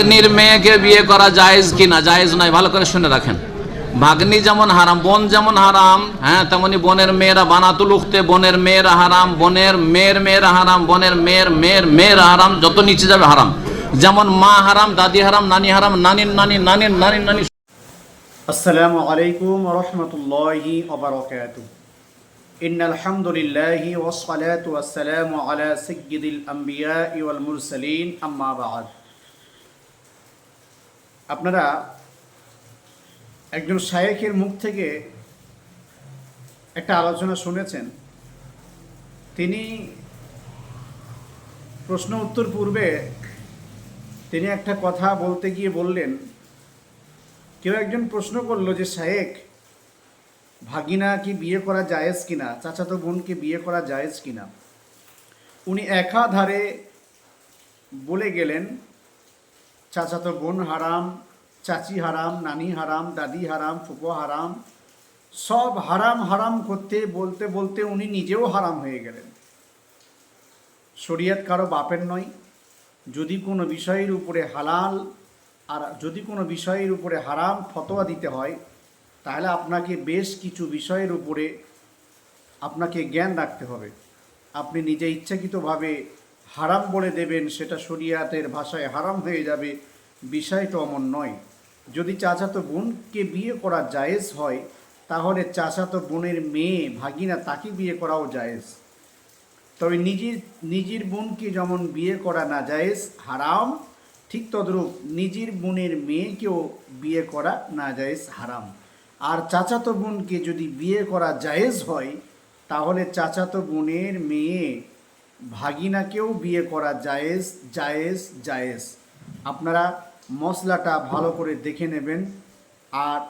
ভাগ্নির মেয়েকে বিয়ে করা জায়েজ কি না জায়েজ নয়, ভালো করে শুনে রাখেন। ভাগ্নি যেমন হারাম, বোন যেমন হারাম হ্যাঁ তেমনি বোনের মেয়েরা বানাতুল উখতে, বোনের মেয়েরা হারাম, বোনের মেয়ের মেয়েরা হারাম, বোনের মেয়ের মেয়ের মেয়েরা হারাম, যত নিচে যাবে হারাম। যেমন মা হারাম, দাদি হারাম, নানি হারাম, নানির নানি, নানির নানির নানি। আসসালামু আলাইকুম রহমতুল্লাহি ইন্নাল হামদুলিল্লাহি ওয়াসসালাতু ওয়াসসালামু আলা সাইয়্যিদিল আমবিয়া ওয়াল মুরসালিন, আম্মা বা'দ। আপনারা একজন শায়েখের মুখ থেকে একটা আলোচনা শুনেছেন। তিনি প্রশ্ন উত্তর পূর্বে তিনি একটা কথা বলতে গিয়ে বললেন, কেউ একজন প্রশ্ন করল যে শায়েক ভাগিনা কি বিয়ে করা জায়েজ কিনা? চাচাতো বোনকে বিয়ে করা জায়েজ কিনা? উনি একাধারে বলে গেলেন চাচাতো বোন হারাম, চাচি হারাম, নানি হারাম, দাদি হারাম, ফুপো হারাম, সব হারাম হারাম করতে, বলতে বলতে উনি নিজেও হারাম হয়ে গেলেন। শরিয়ত কারও বাপের নয়। যদি কোনো বিষয়ের উপরে হালাল আর যদি কোনো বিষয়ের উপরে হারাম ফতোয়া দিতে হয়, তাহলে আপনাকে বেশ কিছু বিষয়ের উপরে আপনাকে জ্ঞান রাখতে হবে। আপনি নিজে ইচ্ছাকৃতভাবে হারাম বলে দেবেন, সেটা শরিয়াতের ভাষায় হারাম হয়ে যাবে, বিষয়টা অমন নয়। যদি চাচাতো বোনকে বিয়ে করা জায়েজ হয়, তাহলে চাচাতো বোনের মেয়ে ভাগিনা তাকে বিয়ে করাও জায়েজ। তবে নিজের নিজের বোনকে যেমন বিয়ে করা না জায়েজ, হারাম, ঠিক তদ্রূপ নিজের বোনের মেয়েকেও বিয়ে করা না জায়েজ, হারাম। আর চাচাতো বোনকে যদি বিয়ে করা জায়েজ হয়, তাহলে চাচাতো বোনের মেয়ে ভাগিনাকেও বিয়ে করা জায়েজ জায়েজ জায়েজ। আপনারা মশলাটা ভালো করে দেখে নেবেন। আর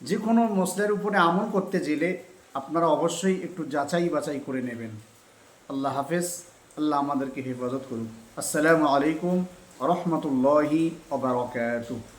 যে কোনো মশলার উপরে আমল করতে গেলে আপনারা অবশ্যই একটু যাচাই বাছাই করে নেবেন। আল্লাহ হাফেজ, আল্লাহ আমাদেরকে হেফাজত করুন আসসালামু আলাইকুম রহমতুল্লাহি ওবরাকাতুহ